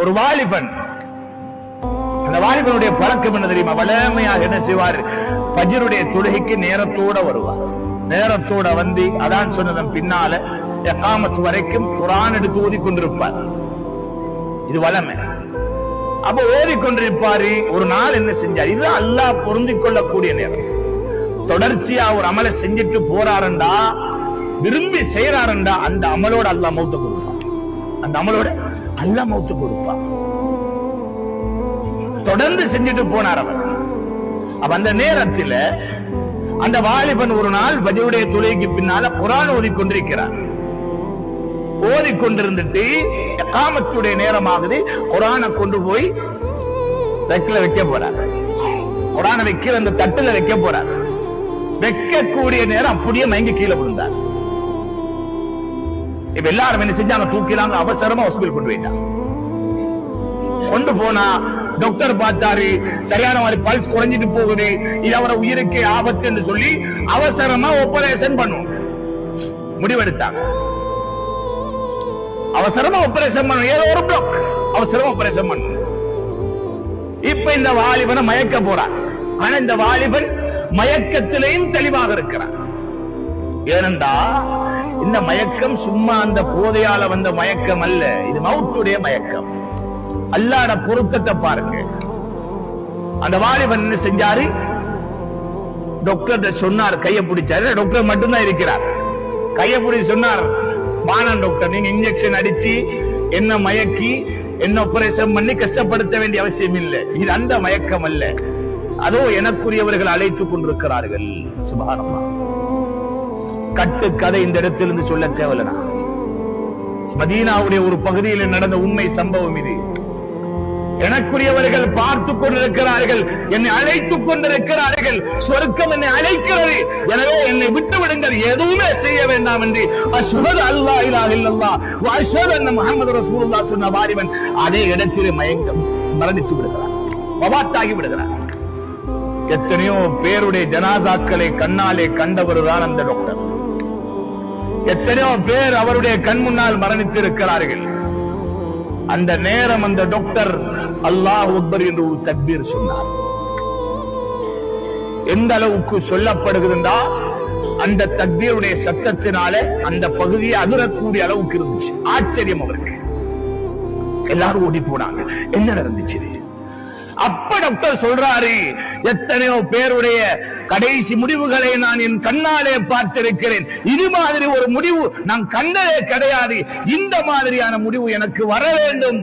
ஒரு வாலிபன். அந்த வாலிபனுடைய பழக்கம் என்ன தெரியுமா? வளமையாக என்ன செய்வார்? பஜருடைய தொழுகைக்கு நேரத்தோட வருவார். நேரத்தோட வந்து அதான் சொன்னதன் பின்னால எக்காமத்து வரைக்கும் குரான் எடுத்து ஓதிக்கொண்டிருப்பார். இது வளமை. அப்ப ஓதிக்கொண்டிருப்பாரு. ஒரு நாள் என்ன செஞ்சார்? இது அல்லாஹ் பொருந்திக் கொள்ளக்கூடிய நேரம். தொடர்ச்சியா ஒரு அமலை செஞ்சுட்டு போறாருண்டா விரும்பி செய்யறாருண்டா அந்த அமலோட அல்லாஹ் மௌத்த கொடுப்பான் அந்த அமலோட அல்ல மௌத்து கொடுப்பான் தொடர்ந்து செஞ்சுட்டு போனார் அவர். அப்ப அந்த நேரத்தில் அந்த வாலிபன் ஒரு நாள் பஜருடைய துளைக்கு பின்னால குரான் ஓதிக்கொண்டிருக்கிறார். ஓதிக்கொண்டிருந்துட்டு காமத்துடைய நேரமாகுது? குரானை கொண்டு போய் தட்டுல வைக்க போறார். குரானை வைக்கிற அந்த தட்டுல வைக்க போறார். வைக்கக்கூடிய நேரம் அப்படியே மயங்கி கீழே விழுந்தார். இப்ப எல்லாரும் என்ன செஞ்சாங்க? தூக்கிலாங்க அவசரமா ஹாஸ்பிட்டல் கொண்டு போயிட்டாங்க. கொண்டு போனா டாக்டர் பார்த்தாரு சரியான மாதிரி பல்ஸ் குறைஞ்சிட்டு போகுது இது அவரை உயிருக்கு ஆபத்து என்று சொல்லி அவசரமா ஆபரேஷன் பண்ணும். முடிவெடுத்தாங்க. அவசரமா ஆபரேஷன் பண்ணும். ஏதோ ஒரு பிளாக் அவசரமா ஆபரேஷன் பண்ணும். இப்ப இந்த வாலிபனை மயக்க போறான் ஆனா இந்த வாலிபன் மயக்கத்திலையும் தெளிவாக இருக்கிறான் ஏனென்றா இந்த மயக்கம் சும்மா அந்த போதையால வந்த மயக்கம் அல்ல இது மவுத்துடைய மயக்கம். அல்லாட பொருத்தத்தை பாருங்க. அந்த வாலிபன் என்ன செஞ்சாரு? டாக்டர் சொன்னார் கையை பிடிச்சாரு. டாக்டர் மட்டும்தான் இருக்கிறார். கையை பிடிச்சி சொன்னார் வானம் டாக்டர் நீங்க இன்ஜெக்ஷன் அடிச்சு என்ன மயக்கி என்ன ஆபரேஷன் பண்ணி கஷ்டப்படுத்த வேண்டிய அவசியம் இல்லை. இது அந்த மயக்கம் அல்ல. அதோ எனக்குரியவர்கள் அழைத்துக் கொண்டிருக்கிறார்கள். சுபாரமா கட்டு கதை இந்த இடத்திலிருந்து சொல்ல தேவையில்லை மதீனாவுடைய ஒரு பகுதியில் நடந்த உண்மை சம்பவம் இது. எனக்குரியவர்கள் பார்த்து கொண்டிருக்கிறார்கள் என்னை அழைத்துக் கொண்டிருக்கிறார்கள் சொர்க்கம் என்னை அழைக்கிறது. எனவே என்னை விட்டு விடுங்கள் எதுவுமே செய்ய வேண்டாம் என்று அஸ்ஹது அல்லா இல்லா இல்லல்லா வ அஷ்ஹது முகமது ரசூல்லா சொன்ன வாலிபன் அதே இடத்திலே மயங்கம் மரணித்து விடுகிறார் பவாத்தாகி விடுகிறார் எத்தனையோ பேருடைய ஜனாதாக்களை கண்ணாலே கண்டவர் தான் அந்த டாக்டர் எத்தனையோ பேர் அவருடைய கண் முன்னால் மரணித்து இருக்கிறார்கள் அந்த நேரம் அந்த டாக்டர் அல்லாஹ் அக்பர் என்று ஒரு தக்பீர் சொன்னார். எந்த அளவுக்கு சொல்லப்படுகிறதா? அந்த தக்பீருடைய சத்தத்தினால அந்த பகுதியை அதிரக்கூடிய அளவுக்கு இருந்துச்சு. ஆச்சரியம் அவருக்கு. எல்லாரும் ஓடி போனாங்க. என்ன நடந்துச்சு? அப்ப டாக்டர் சொல்றாரு. எத்தனையோ பேருடைய கடைசி முடிவுகளை நான் என் கண்ணாலே பார்த்திருக்கிறேன். இது மாதிரி ஒரு முடிவு நான் கண்டதே கிடையாது. இந்த மாதிரியான முடிவு எனக்கு வர வேண்டும்.